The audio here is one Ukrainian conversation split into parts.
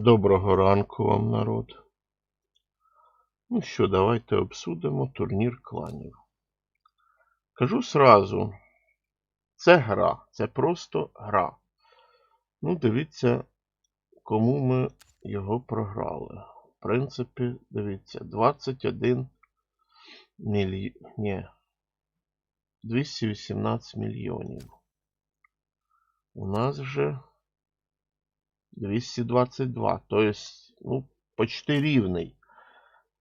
Доброго ранку вам, народ. Ну що, давайте обсудимо турнір кланів. Кажу сразу, це гра, це просто гра. Ну, дивіться, кому ми його програли. В принципі, дивіться, 21 мільйон. Ні. 218 мільйонів. У нас же 222. Тобто, ну, почти рівний.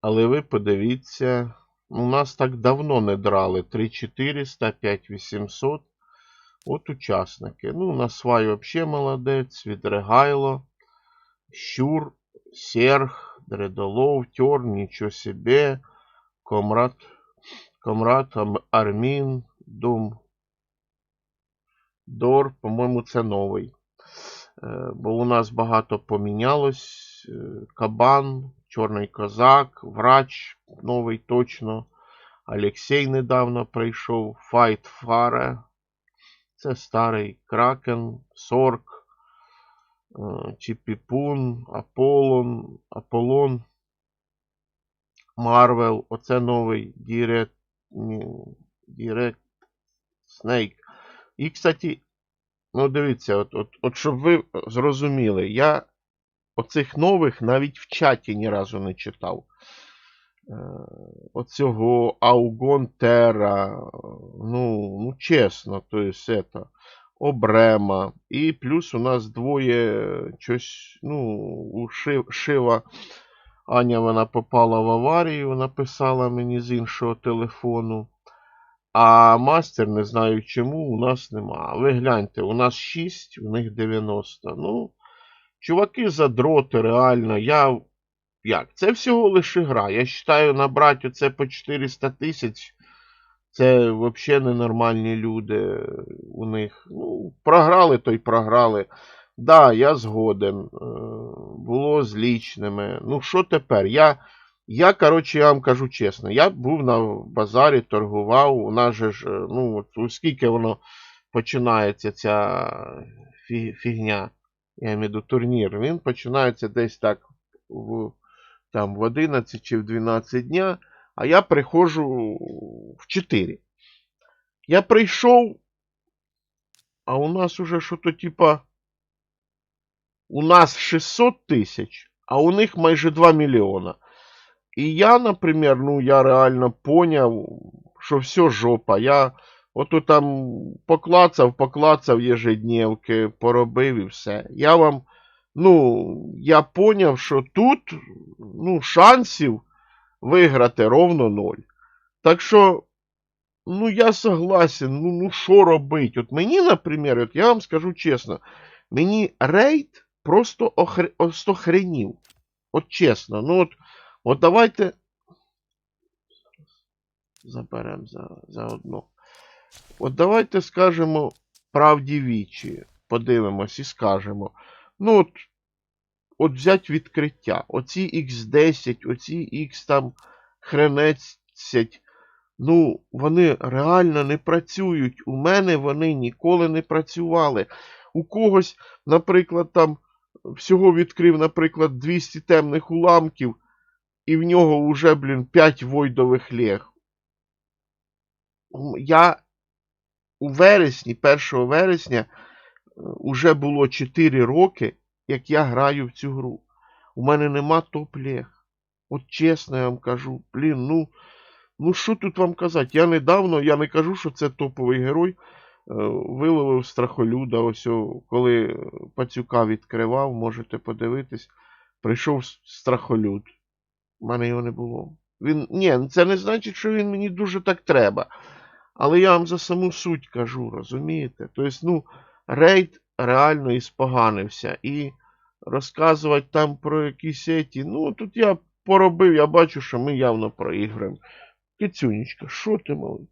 Але ви подивіться, у нас так давно не драли. 3400, 5800. От учасники. Ну, у нас свай взагалі молодець, Відрегайло, Щур, Серг, Дредолов, Терн, нічого себе, Комрад, Комрад, Армін, Дум, Дор, по-моєму, це новий. Е, Бо у нас багато помінялось. Е, Кабан, Чорний Козак, Врач новий точно. Алексей недавно прийшов. Файт Фаре. Це старий Кракен, Сорк, е, Чіпіпун, Аполлон, Аполлон, Марвел. Оце новий Дірект Снейк. І, кстати, Ну, дивіться, от, от, от щоб ви зрозуміли, я оцих нових навіть в чаті ні разу не читав. Е, Оцього Аугон Терра, ну, ну чесно, то есть это, Обрема. І плюс у нас двоє щось, ну, у Ши- Шива Аня вона попала в аварію, написала мені з іншого телефону. А мастер, не знаю чому, у нас нема. Ви гляньте, у нас 6, у них 90. Ну, чуваки задроти, реально. Я. Як? Це всього лише гра. Я вважаю, набрати оце по 400 тисяч. Це взагалі ненормальні люди у них. Ну, програли, то й програли. Да, я згоден. Е, Було з лічними. Ну, що тепер? Я. Я, коротше, я вам кажу чесно, я був на базарі, торгував, у нас же ж, е, ну, от, оскільки воно починається ця фі- фігня, я маю турнір, він починається десь так в, там, в 11 чи в 12 дня, а я приходжу в 4. Я прийшов, а у нас уже що-то типа, у нас 600 тисяч, а у них майже 2 мільйона. І я, наприклад, ну я реально поняв, що все жопа. Я ото там поклацав, поклацав ежедневки, поробив і все. Я вам, ну, я поняв, що тут ну, шансів виграти ровно ноль. Так що, ну я согласен, ну ну що робить? От мені, наприклад, от я вам скажу чесно, мені рейд просто охр... охренів. От чесно, ну от. От давайте заберемо за, заодно. От давайте скажемо правді вічі. Подивимось і скажемо. Ну, от, от взять відкриття. Оці X10, оці X там хренецять. Ну, вони реально не працюють. У мене вони ніколи не працювали. У когось, наприклад, там всього відкрив, наприклад, 200 темних уламків і в нього вже, блін, 5 войдових лег. Я у вересні, 1 вересня, е, уже було 4 роки, як я граю в цю гру. У мене нема топ-лег. От чесно я вам кажу, блін, ну, ну що тут вам казати? Я недавно, я не кажу, що це топовий герой. е, Виловив страхолюда, ось коли пацюка відкривав, можете подивитись. Прийшов страхолюд. У мене його не було. Він. Ні, це не значить, що він мені дуже так треба. Але я вам за саму суть кажу, розумієте? Тобто, ну, рейд реально іспоганився. І розказувати там про якісь еті. Ну, тут я поробив, я бачу, що ми явно проіграємо. Кицюнечка, що ти малий?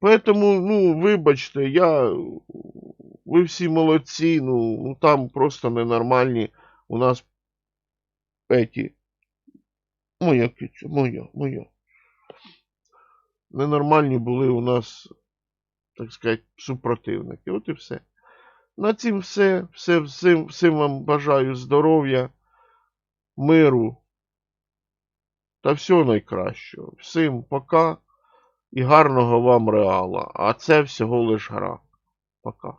Поэтому, ну, вибачте, я. Ви всі молодці, ну, ну там просто ненормальні у нас еті. Моя киця, моя, моя. Ненормальні були у нас, так сказати, супротивники. От і все. На цим все. все всім, всім вам бажаю здоров'я, миру та всього найкращого. Всім пока і гарного вам реала. А це всього лиш гра. Пока.